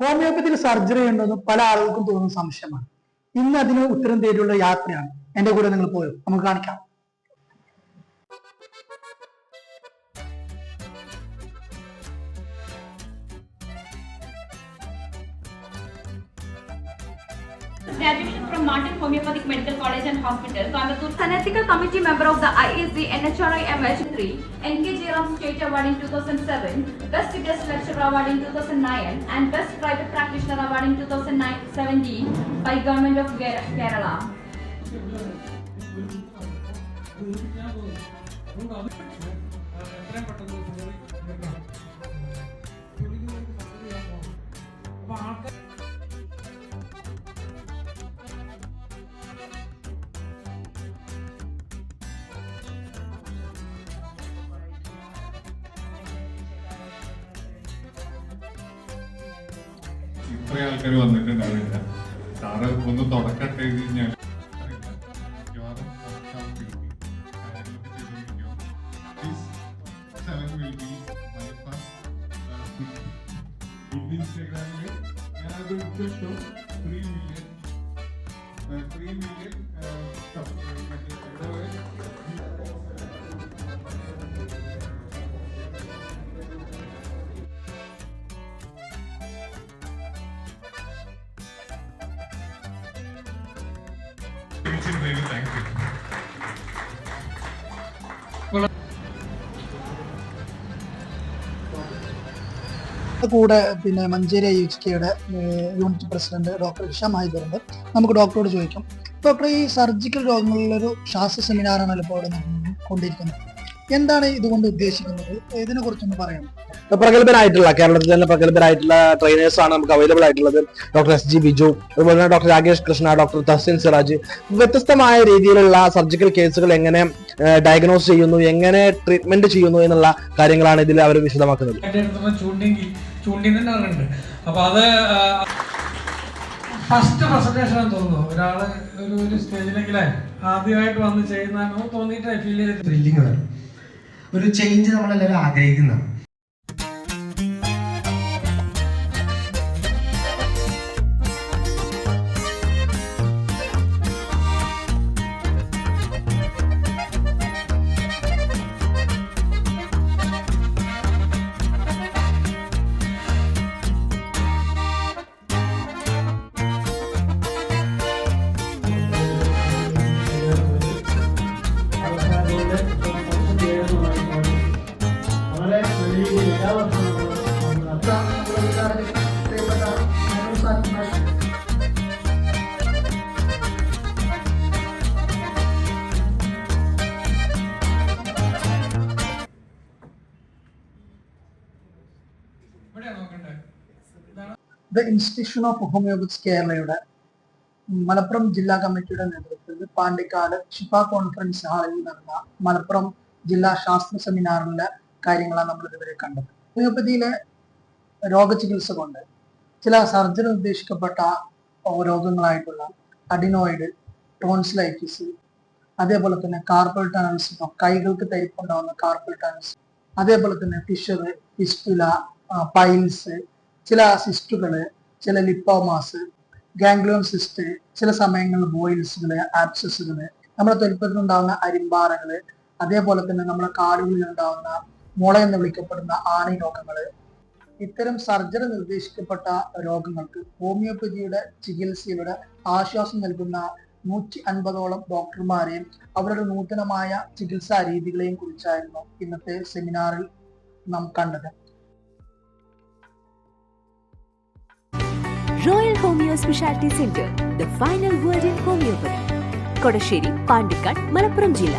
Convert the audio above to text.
ഹോമിയോപ്പതിയിൽ surgery ഉണ്ടെന്ന് പല ആളുകൾക്കും തോന്നുന്ന സംശയമാണ്. ഇന്ന് അതിന് ഉത്തരം തേടിയുള്ള യാത്രയാണ്. എന്റെ കൂടെ നിങ്ങൾ പോയോ? നമുക്ക് കാണിക്കാം. Graduation from Martin Homeopathic Medical College and Hospital, Coimbatore. An ethical committee member of the IAC NHRI MH3, NK Jairam State Award in 2007, Best Guest Lecturer Award in 2009, and Best Private Practitioner Award in 2017 by Government of Ke- Kerala. ഇത്രയും ആൾക്കാർ വന്നിട്ടുണ്ടാവില്ല sir ഒന്ന് തുടക്കട്ടെ ഞാൻ അറിയില്ല. മിക്കവാറും തുടക്കം കിട്ടി. Three ചെയ്തുകൊണ്ടിരിക്കും. This seven will കൂടെ പിന്നെ മഞ്ചേരി ഐ എച്ച് കെയുടെ യൂണിറ്റ് പ്രസിഡന്റ് ഡോക്ടർ ഇഷ മാഹിദറുണ്ട് നമുക്ക് ഡോക്ടറോട് ചോദിക്കാം. ഡോക്ടർ ഈ സർജിക്കൽ രോഗങ്ങളിലൊരു ശാസ്ത്ര സെമിനാറാണല്ലോ ഇപ്പോൾ കൊണ്ടിരിക്കുന്നത്. എന്താണ് ഇതുകൊണ്ട് ഉദ്ദേശിക്കുന്നത്? ഇതിനെ കുറിച്ചൊന്ന് പറയണം പ്രഗത്ഭരായിട്ടുള്ള കേരളത്തിൽ തന്നെ പ്രഗത്ഭരായിട്ടുള്ള ട്രെയിനേഴ്സ് ആണ് നമുക്ക് അവൈലബിൾ ആയിട്ടുള്ളത്. ഡോക്ടർ എസ് ജി ബിജു അതുപോലെ തന്നെ ഡോക്ടർ രാകേഷ് കൃഷ്ണ ഡോക്ടർ തഹസിൻ സിറാജ്. വ്യത്യസ്തമായ രീതിയിലുള്ള സർജിക്കൽ കേസുകൾ എങ്ങനെ ഡയഗ്നോസ് ചെയ്യുന്നു എങ്ങനെ ട്രീറ്റ്മെന്റ് ചെയ്യുന്നു എന്നുള്ള കാര്യങ്ങളാണ് ഇതിൽ അവർ വിശദമാക്കുന്നത്. അപ്പൊ അത് ഫസ്റ്റ് പ്രസന്റേഷൻ എന്ന് തോന്നുന്നു. ഒരാൾ ഒരു ഒരു സ്റ്റേജിലെങ്കിലേ ആദ്യമായിട്ട് വന്ന് ചെയ്യുന്നതാണോ തോന്നിയിട്ട് ഫീൽ ചെയ്ത് ത്രില്ലിങ് വേണം ഒരു ചേഞ്ച് നമ്മളെല്ലാവരും ആഗ്രഹിക്കുന്നതാണ്. ഇവിടെയാ ദ ഇൻസ്റ്റിറ്റ്യൂഷൻ ഓഫ് ഹോമിയോപത്സ് കേരളയുടെ മലപ്പുറം ജില്ലാ കമ്മിറ്റിയുടെ നേതൃത്വത്തിൽ പാണ്ടിക്കാട് ഷിഫ കോൺഫറൻസ് ഹാളിൽ നടന്ന മലപ്പുറം ജില്ലാ ശാസ്ത്ര സെമിനാറിലെ കാര്യങ്ങളാണ് നമ്മൾ ഇതുവരെ കണ്ടത്. ഹോമിയോപ്പതിയിലെ രോഗചികിത്സ കൊണ്ട് ചില സർജറി നിർദ്ദേശിക്കപ്പെട്ട രോഗങ്ങളായിട്ടുള്ള അഡിനോയിഡ് ടോൺസിലൈറ്റിസ് അതേപോലെ തന്നെ കാർപ്പൽ ടണൽസ് കൈകൾക്ക് തരിപ്പുണ്ടാവുന്ന കാർപ്പൽ ടണൽസ് അതേപോലെ തന്നെ ഫിഷർ ഫിസ്റ്റുല പൈൽസ് ചില സിസ്റ്റുകൾ ചില ലിപ്പോമാസ് ഗാംഗ്ലിയോൺ സിസ്റ്റ് ചില സമയങ്ങളിൽ ബോയിൽസുകൾ ആപ്സസുകൾ നമ്മുടെ തൊലിപ്പത്തിൽ ഉണ്ടാകുന്ന അരിമ്പാറകൾ അതേപോലെ തന്നെ നമ്മുടെ കാടുകളിൽ ഉണ്ടാകുന്ന മുള എന്ന് വിളിക്കപ്പെടുന്ന ആണി രോഗങ്ങൾ. ഇത്തരം സർജറി നിർദ്ദേശിക്കപ്പെട്ട രോഗങ്ങൾക്ക് ഹോമിയോപ്പതിയുടെ ചികിത്സയിലൂടെ ആശ്വാസം നൽകുന്ന നൂറ്റി അൻപതോളം ഡോക്ടർമാരെയും അവരുടെ നൂതനമായ ചികിത്സാ രീതികളെയും കുറിച്ചായിരുന്നു ഇന്നത്തെ സെമിനാറിൽ നാം കണ്ടത്. royal homoeo speciality centre the final word in homoeopathy Kodassery Pandikkad Malappuram ജില്ല